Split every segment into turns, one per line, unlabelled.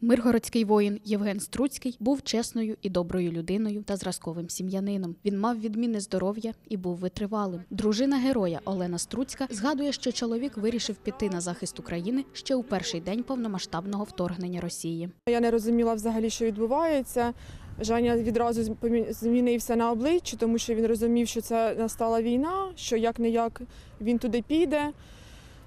Миргородський воїн Євген Струцький був чесною і доброю людиною та зразковим сім'янином. Він мав відмінне здоров'я і був витривалим. Дружина героя Олена Струцька згадує, що чоловік вирішив піти на захист України ще у перший день повномасштабного вторгнення Росії.
Я не розуміла взагалі, що відбувається. Женя відразу змі- змінився на обличчі, тому що він розумів, що це настала війна, що як не як він туди піде.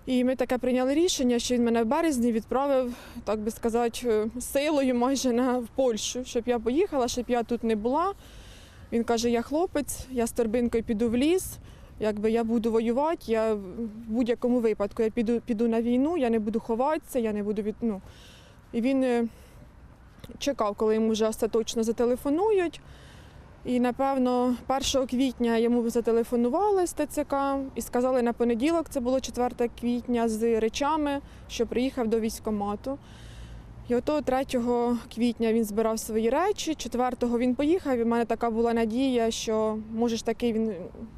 І ми таке прийняли рішення, що він мене в березні відправив, так би сказати, е, силою майже на в Польщу, щоб я поїхала, щоб я тут не була. Він каже: я хлопець, я з торбинкою піду в ліс. Якби я буду воювати, я в будь-якому випадку я піду, піду на війну, я не буду ховатися, я не буду від. Ну. І він е, чекав, коли йому вже остаточно зателефонують. І, напевно, 1 квітня йому зателефонували з ТЦК і сказали на понеділок, це було 4 квітня, з речами, що приїхав до військкомату. І ото 3 квітня він збирав свої речі, 4-го він поїхав, і в мене така була надія, що може ж таки він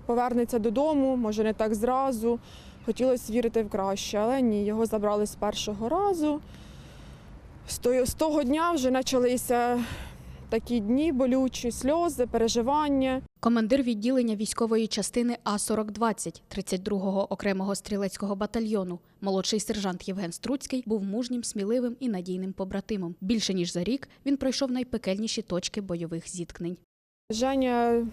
повернеться додому, може не так зразу. Хотілося вірити в краще, але ні, його забрали з першого разу. З того- дня вже почалися такі дні болючі, сльози, переживання.
Командир відділення військової частини А-4020 32-го окремого стрілецького батальйону, молодший сержант Євген Струцький, був мужнім, сміливим і надійним побратимом. Більше ніж за рік він пройшов найпекельніші точки бойових зіткнень.
Женя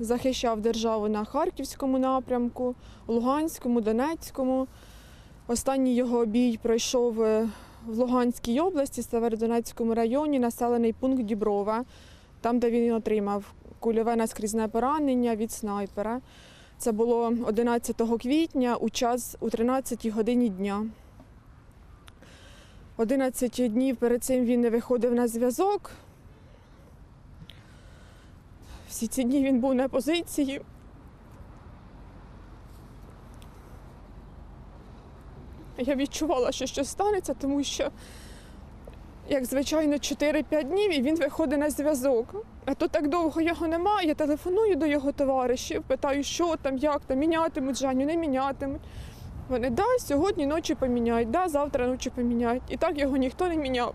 захищав державу на Харківському напрямку, Луганському, Донецькому. Останній його бій пройшов е, в Луганській області, Северодонецькому районі, населений пункт Діброва, там, де він отримав кульове наскрізне поранення від снайпера. Це було 11 квітня у час у 13 годині дня. 11 днів перед цим він не виходив на зв'язок. Всі ці дні він був на позиції. Я відчувала, що щось станеться, тому що, як звичайно, 4-5 днів і він виходить на зв'язок. А то так довго його немає. Я телефоную до його товаришів, питаю, що там, як там, мінятимуть Жаню, не мінятимуть. Вони да, сьогодні ночі поміняють, да, завтра ночі поміняють. І так його ніхто не міняв.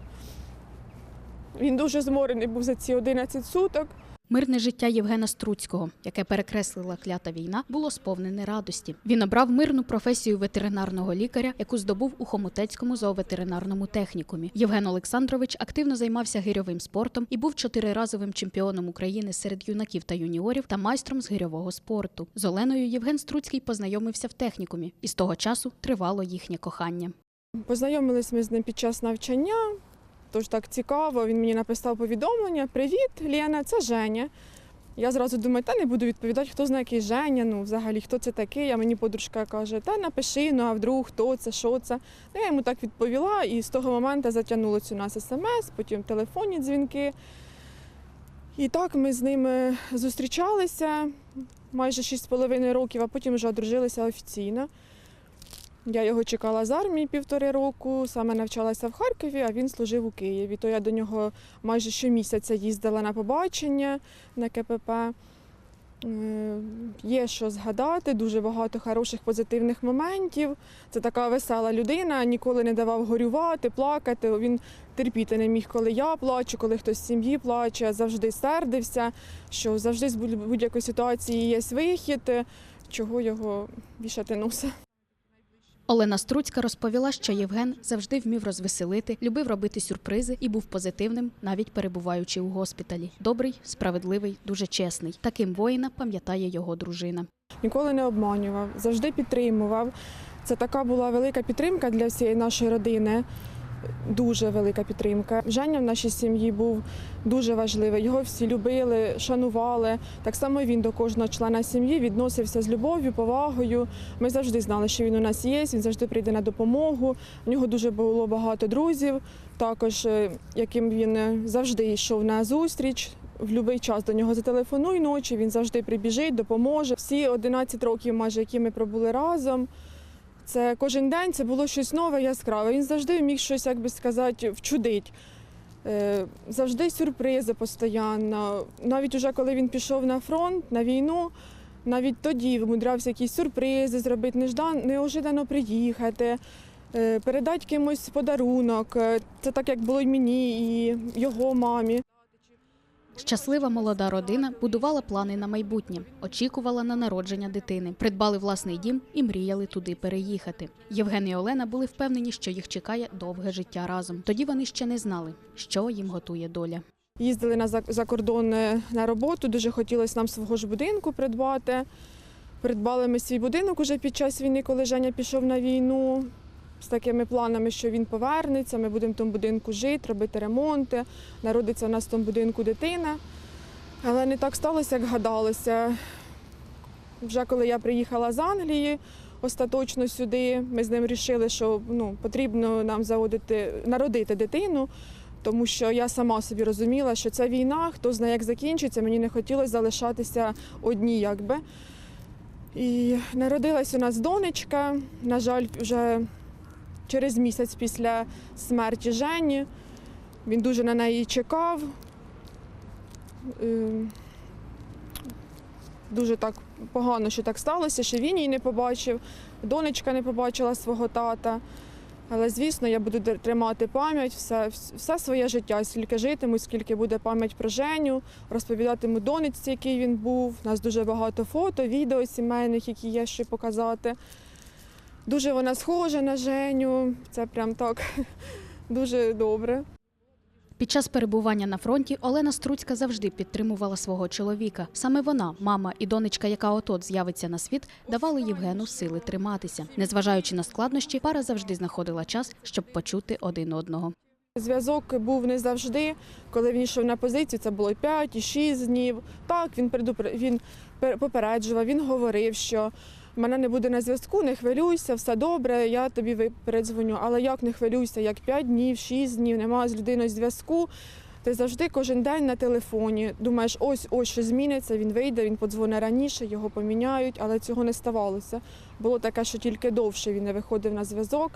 Він дуже зморений був за ці 11 суток.
Мирне життя Євгена Струцького, яке перекреслила клята війна, було сповнене радості. Він обрав мирну професію ветеринарного лікаря, яку здобув у Хомутецькому зооветеринарному технікумі. Євген Олександрович активно займався гирьовим спортом і був чотириразовим чемпіоном України серед юнаків та юніорів та майстром з гирьового спорту. З Оленою Євген Струцький познайомився в технікумі, і з того часу тривало їхнє кохання.
Познайомились ми з ним під час навчання, тож так цікаво. Він мені написав повідомлення: Привіт, Лена, це Женя. Я зразу думаю, та не буду відповідати, хто знає, який Женя, ну взагалі хто це такий. А мені подружка каже, та напиши, ну а вдруг хто це, що це. Ну, я йому так відповіла, і з того моменту затягнулося у нас смс, потім телефонні дзвінки. І так ми з ними зустрічалися майже 6,5 років, а потім вже одружилися офіційно. Я його чекала з армії півтори року, саме навчалася в Харкові, а він служив у Києві. То я до нього майже щомісяця їздила на побачення на КПП. Е, Є що згадати, дуже багато хороших позитивних моментів. Це така весела людина, ніколи не давав горювати, плакати. Він терпіти не міг, коли я плачу, коли хтось з сім'ї плаче, завжди сердився, що завжди з будь- будь-якої ситуації є вихід, чого його вішати носа.
Олена Струцька розповіла, що Євген завжди вмів розвеселити, любив робити сюрпризи і був позитивним, навіть перебуваючи у госпіталі. Добрий, справедливий, дуже чесний. Таким воїна пам'ятає його дружина.
ніколи не обманював, завжди підтримував. Це така була велика підтримка для всієї нашої родини. Дуже велика підтримка. Женя в нашій сім'ї був дуже важливий. Його всі любили, шанували. Так само він до кожного члена сім'ї відносився з любов'ю, повагою. Ми завжди знали, що він у нас є, він завжди прийде на допомогу. У нього дуже було багато друзів, також е, яким він е, завжди йшов на зустріч. В будь-який час до нього зателефонуй ночі, він завжди прибіжить, допоможе. Всі 11 років, майже які ми пробули разом. Це кожен день це було щось нове, яскраве. Він завжди міг щось, як би сказати, вчудить. Е, Завжди сюрпризи постійно. Навіть уже коли він пішов на фронт, на війну, навіть тоді вимудрявся якісь сюрпризи зробити, неждан, неожиданно приїхати. е, передати кимось подарунок. Е, Це так, як було й мені, і його мамі.
Щаслива молода родина будувала плани на майбутнє, очікувала на народження дитини, придбали власний дім і мріяли туди переїхати. Євген і Олена були впевнені, що їх чекає довге життя разом. Тоді вони ще не знали, що їм готує доля.
Їздили на за е, на роботу. Дуже хотілося нам свого ж будинку придбати. Придбали ми свій будинок уже під час війни, коли Женя пішов на війну. З такими планами, що він повернеться, ми будемо в тому будинку жити, робити ремонти. Народиться у нас в тому будинку дитина. Але не так сталося, як гадалося. Вже коли я приїхала з Англії остаточно сюди, ми з ним вирішили, що ну, потрібно нам заводити, народити дитину тому що я сама собі розуміла, що це війна, хто знає, як закінчиться, мені не хотілося залишатися одній, якби. І народилась у нас донечка, на жаль, вже через місяць після смерті Жені. Він дуже на неї чекав. Е, Дуже так погано, що так сталося, що він її не побачив, донечка не побачила свого тата. Але звісно, я буду тримати пам'ять все, все своє життя, скільки житиму, скільки буде пам'ять про Женю, розповідатиму донечці, який він був. У нас дуже багато фото, відео сімейних, які є ще показати. Дуже вона схожа на Женю. Це прям так дуже добре.
Під час перебування на фронті Олена Струцька завжди підтримувала свого чоловіка. Саме вона, мама і донечка, яка отот з'явиться на світ, давали Євгену сили триматися. Незважаючи на складнощі, пара завжди знаходила час, щоб почути один одного.
Зв'язок був не завжди. Коли він йшов на позицію, це було 5 і 6 днів. Так, він він попереджував, він говорив, що мене не буде на зв'язку, не хвилюйся, все добре, я тобі передзвоню. Але як не хвилюйся, як 5 днів, 6 днів, немає з людиною зв'язку. Ти завжди кожен день на телефоні. Думаєш, ось ось що зміниться, він вийде, він подзвонить раніше, його поміняють, але цього не ставалося. Було таке, що тільки довше він не виходив на зв'язок.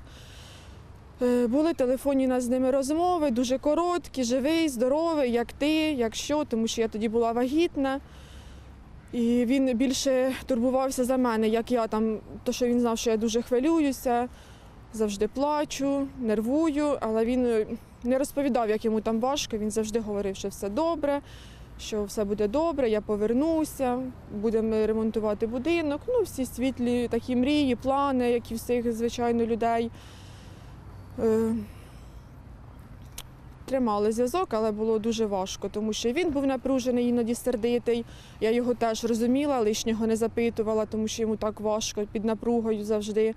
Е, Були телефонні з ними розмови, дуже короткі, живий, здоровий, як ти, як що, тому що я тоді була вагітна. І він більше турбувався за мене, як я там, то що він знав, що я дуже хвилююся, завжди плачу, нервую, але він е, не розповідав, як йому там важко. Він завжди говорив, що все добре, що все буде добре, я повернуся, будемо ремонтувати будинок. Ну, всі світлі такі мрії, плани, як і всіх, звичайно, людей. Тримали зв'язок, але було дуже важко, тому що він був напружений, іноді сердитий. Я його теж розуміла, лишнього не запитувала, тому що йому так важко під напругою завжди.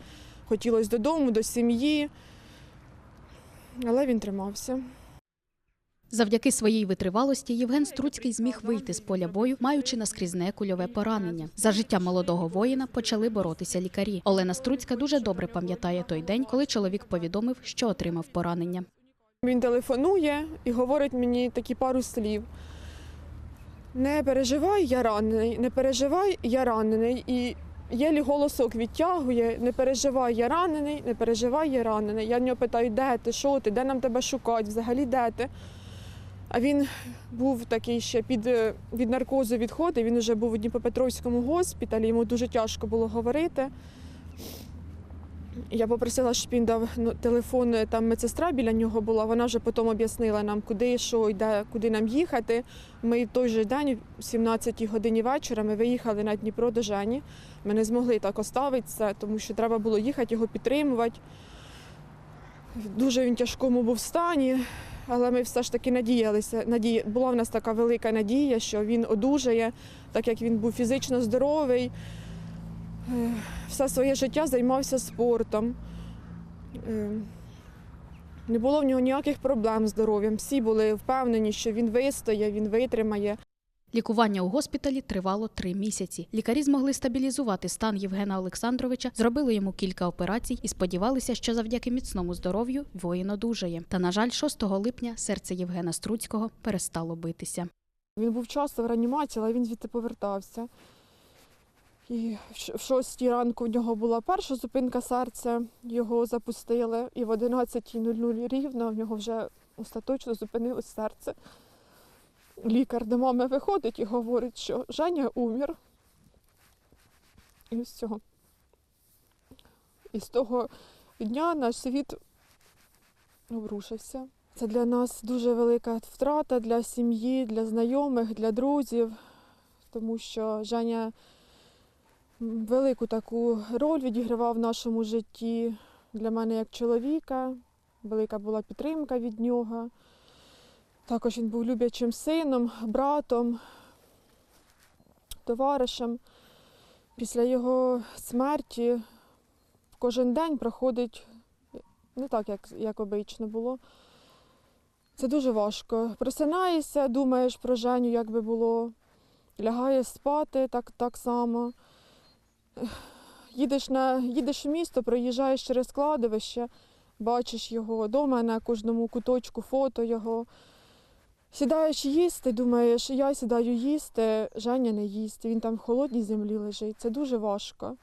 Хотілося додому, до сім'ї. Але він тримався.
Завдяки своїй витривалості Євген Струцький зміг вийти з поля бою, маючи наскрізне кульове поранення. За життя молодого воїна почали боротися лікарі. Олена Струцька дуже добре пам'ятає той день, коли чоловік повідомив, що отримав поранення.
Він телефонує і говорить мені такі пару слів. Не переживай, я ранений, не переживай, я ранений. І єлі голосок відтягує, не переживай, я ранений, не переживай, я ранений. Я в нього питаю, де ти, що ти, де нам тебе шукати, взагалі де ти? А він був такий ще під е, від наркозу відходив, він вже був у Дніпропетровському госпіталі, йому дуже тяжко було говорити. Я попросила, щоб він дав ну, телефон, там медсестра біля нього була. Вона вже потім об'яснила нам, куди, що йде, куди нам їхати. Ми в той же день, в 17 годині вечора, ми виїхали на Дніпро до Жені. Ми не змогли так оставитися, тому що треба було їхати, його підтримувати. Дуже він тяжкому був стані, але ми все ж таки надіялися. Надія... Була в нас така велика надія, що він одужає, так як він був фізично здоровий е, все своє життя займався спортом. Е, Не було в нього ніяких проблем з здоров'ям. Всі були впевнені, що він вистоє, він витримає.
Лікування у госпіталі тривало три місяці. Лікарі змогли стабілізувати стан Євгена Олександровича, зробили йому кілька операцій і сподівалися, що завдяки міцному здоров'ю воїн одужає. Та, на жаль, 6 липня серце Євгена Струцького перестало битися.
Він був часто в реанімації, але він звідти повертався. І в шостій ранку в нього була перша зупинка серця, його запустили, і в 11.00 рівно в нього вже остаточно зупинилось серце. Лікар до мами виходить і говорить, що Женя умір. І все. І з того дня наш світ обрушився. Це для нас дуже велика втрата для сім'ї, для знайомих, для друзів, тому що Женя велику таку роль відігравав в нашому житті для мене як чоловіка. Велика була підтримка від нього. Також він був люблячим сином, братом, товаришем. Після його смерті кожен день проходить не так, як, як обично було. Це дуже важко. Просинаєшся, думаєш про Женю, як би було. Лягаєш спати так, так само. Їдеш, на, їдеш в місто, проїжджаєш через складовище, бачиш його вдома на кожному куточку фото його. Сідаєш їсти, думаєш, я сідаю їсти, Женя не їсть. Він там в холодній землі лежить. Це дуже важко.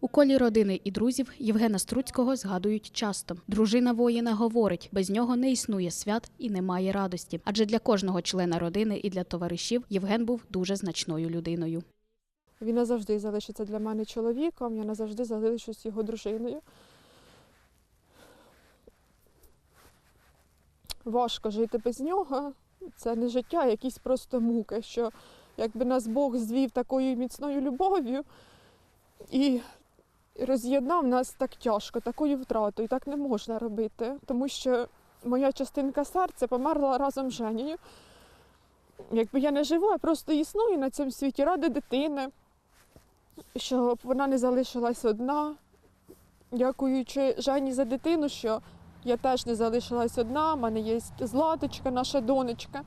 У колі родини і друзів Євгена Струцького згадують часто. Дружина воїна говорить, без нього не існує свят і немає радості. Адже для кожного члена родини і для товаришів Євген був дуже значною людиною.
Він назавжди залишиться для мене чоловіком, я назавжди залишусь його дружиною. Важко жити без нього. Це не життя, а якісь просто муки, що якби нас Бог звів такою міцною любов'ю і роз'єднав нас так тяжко, такою втратою. Так не можна робити, тому що моя частинка серця померла разом з Женєю. Якби я не живу, я просто існую на цьому світі ради дитини, щоб вона не залишилась одна. Дякуючи Жені за дитину, що я теж не залишилась одна. У мене є Златочка, наша донечка,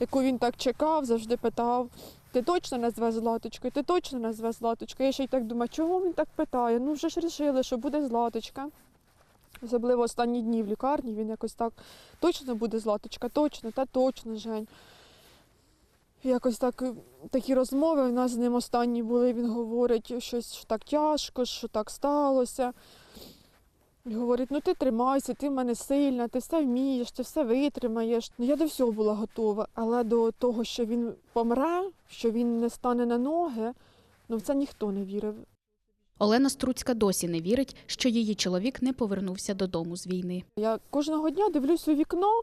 яку він так чекав, завжди питав: ти точно назве Златочкою, ти точно назве Златочкою. Я ще й так думаю, чого він так питає? Ну вже ж рішили, що буде Златочка. Особливо останні дні в лікарні він якось так точно буде Златочка, точно, та точно, Жень. Якось так е, такі розмови у нас з ним останні були. Він говорить щось що так тяжко, що так сталося. І говорить, ну ти тримайся, ти в мене сильна, ти все вмієш, ти все витримаєш. Ну я до всього була готова. Але до того, що він помре, що він не стане на ноги, ну в це ніхто не вірив.
Олена Струцька досі не вірить, що її чоловік не повернувся додому з війни.
Я кожного дня дивлюсь у вікно,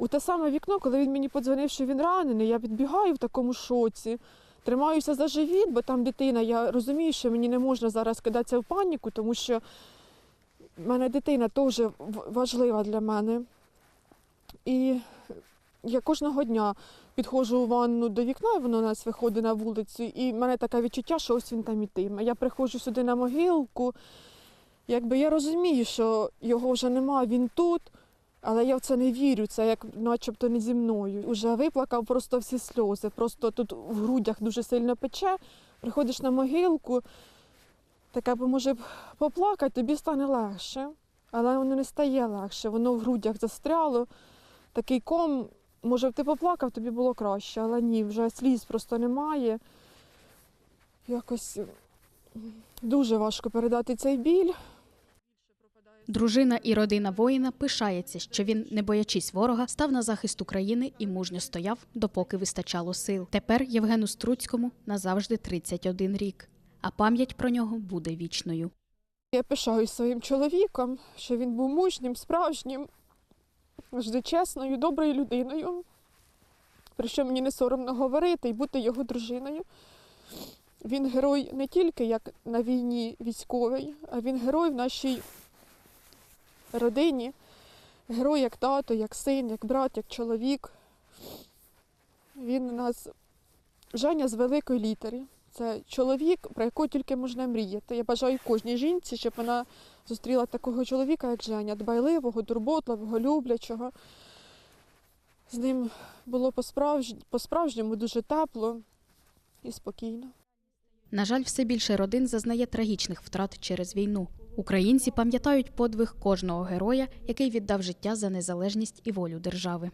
у те саме вікно, коли він мені подзвонив, що він ранений, я підбігаю в такому шоці. Тримаюся за живіт, бо там дитина. Я розумію, що мені не можна зараз кидатися в паніку, тому що в мене дитина теж важлива для мене. І я кожного дня підходжу у ванну до вікна, і воно у нас виходить на вулицю, і в мене таке відчуття, що ось він там ітиме. Я приходжу сюди на могилку. Якби я розумію, що його вже немає, він тут, але я в це не вірю. Це як начебто не зі мною. Уже виплакав просто всі сльози. Просто тут в грудях дуже сильно пече. Приходиш на могилку, таке б може поплакати, тобі стане легше. Але воно не стає легше, воно в грудях застряло. Такий ком, може б ти поплакав, тобі було краще, але ні, вже сліз просто немає. Якось дуже важко передати цей біль.
Дружина і родина воїна пишається, що він, не боячись ворога, став на захист України і мужньо стояв, допоки вистачало сил. Тепер Євгену Струцькому назавжди 31 рік, а пам'ять про нього буде вічною.
Я пишаюсь своїм чоловіком, що він був мужнім, справжнім, завжди чесною, доброю людиною. Про що мені не соромно говорити і бути його дружиною. Він герой не тільки як на війні військовий, а він герой в нашій родині. Герой як тато, як син, як брат, як чоловік. Він у нас Женя з великої літери. Це чоловік, про якого тільки можна мріяти. Я бажаю кожній жінці, щоб вона зустріла такого чоловіка, як Женя, дбайливого, турботливого, люблячого. З ним було по-справж- по-справжньому дуже тепло і спокійно.
На жаль, все більше родин зазнає трагічних втрат через війну. Українці пам'ятають подвиг кожного героя, який віддав життя за незалежність і волю держави.